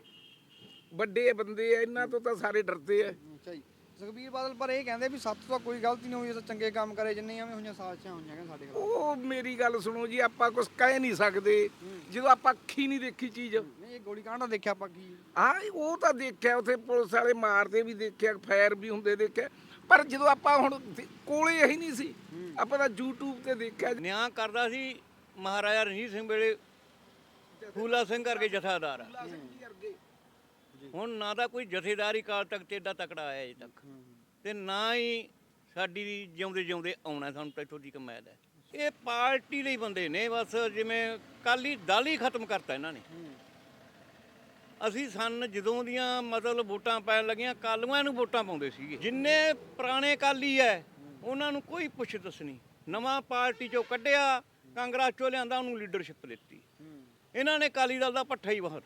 Speaker 1: ਵੱਡੇ ਬੰਦੇ ਆ ਇਹਨਾਂ ਤੋਂ ਤਾਂ ਸਾਰੇ ਡਰਦੇ ਆ।
Speaker 7: ਅੱਛਾ ਜੀ। ਸੁਖਬੀਰ ਬਾਦਲ ਪਰ ਇਹ ਕਹਿੰਦੇ ਵੀ ਸੱਤ ਤੋਂ ਕੋਈ ਗਲਤੀ ਨਹੀਂ ਹੋਈ ਅਸੀਂ ਚੰਗੇ ਕੰਮ ਕਰੇ ਜਿੰਨੀਆਂ ਵੀ ਹੋਈਆਂ ਸਾਜ਼ਿਸ਼ਾਂ ਹੋਈਆਂ ਕਿ ਸਾਡੇ ਕੋਲ
Speaker 1: ਉਹ ਮੇਰੀ ਗੱਲ ਸੁਣੋ ਜੀ ਆਪਾਂ ਕੁਝ ਕਹਿ ਨਹੀਂ ਸਕਦੇ। ਜਦੋਂ ਆਪਾਂ ਅੱਖੀ ਨਹੀਂ ਦੇਖੀ ਚੀਜ਼।
Speaker 7: ਨਹੀਂ ਇਹ ਗੋਲੀ ਕਾਂਡ ਦਾ ਦੇਖਿਆ ਆਪਾਂ ਕੀ?
Speaker 1: ਹਾਂ ਉਹ ਤਾਂ ਦੇਖਿਆ ਉੱਥੇ ਪੁਲਿਸ ਵਾਲੇ ਮਾਰਦੇ ਵੀ ਦੇਖਿਆ ਫਾਇਰ ਵੀ ਹੁੰਦੇ ਦੇਖਿਆ। ਪਰ ਜਦੋਂ ਆਪਾਂ ਹੁਣ ਦੇ- ਕੋਲੇ ਹੀ ਨਹੀਂ ਸੀ ਆਪਾਂ ਤਾਂ YouTube ਤੇ ਦੇਖਿਆ।
Speaker 10: ਨਿਆਂ ਕਰਦਾ ਸੀ ਮਹਾਰਾਜਾ ਰਣਜੀਤ ਸਿੰਘ ਵੇਲੇ ਫੂਲਾ ਸਿੰਘ ਕਰਕੇ ਜਥਾਦਾਰ ਆ। ਹੁਣ ਨਾ ਤਾਂ ਕੋਈ ਜਥੇਦਾਰੀ ਕਾਲ ਤੱਕ ਤੇ ਏਡਾ ਤਕੜਾ ਆਇਆ ਅਜੇ ਤੱਕ। ਤੇ ਨਾ ਹੀ ਸਾਡੀ ਜਿਉਂਦੇ ਜਿਉਂਦੇ ਆਉਣਾ ਸਾਨੂੰ ਤਾਂ ਇੱਥੋਂ ਦੀ ਕਮਾਇਦ ਹੈ। ਇਹ ਪਾਰਟੀ ਹੀ ਬੰਦੇ ਨੇ ਬਸ ਜਿਵੇਂ ਕਾਲੀ ਦਲ ਹੀ ਖਤਮ ਕਰਤਾ ਇਹਨਾਂ ਨੇ। ਅਸੀਂ ਸਨ ਜਦੋਂ ਦੀਆਂ ਮਤਲਬ ਵੋਟਾਂ ਪੈਣ ਲੱਗੀਆਂ ਕਾਲੂਆਂ ਨੂੰ ਵੋਟਾਂ ਪਾਉਂਦੇ ਸੀਗੇ। ਜਿੰਨੇ ਪੁਰਾਣੇ ਕਾਲੀ ਐ ਉਹਨਾਂ ਨੂੰ ਕੋਈ ਪੁੱਛ ਦੱਸ ਨਹੀਂ। ਨਵਾਂ ਪਾਰਟੀ ਚੋਂ ਕੱਢਿਆ ਕਾਂਗਰਸ ਚੋਂ ਲਿਆਂਦਾ ਉਹਨੂੰ ਲੀਡਰਸ਼ਿਪ ਦਿੱਤੀ। ਇਹਨਾਂ ਨੇ ਕਾਲੀ ਦਲ ਦਾ ਪੱਠਾ ਹੀ ਬਹੁਤ।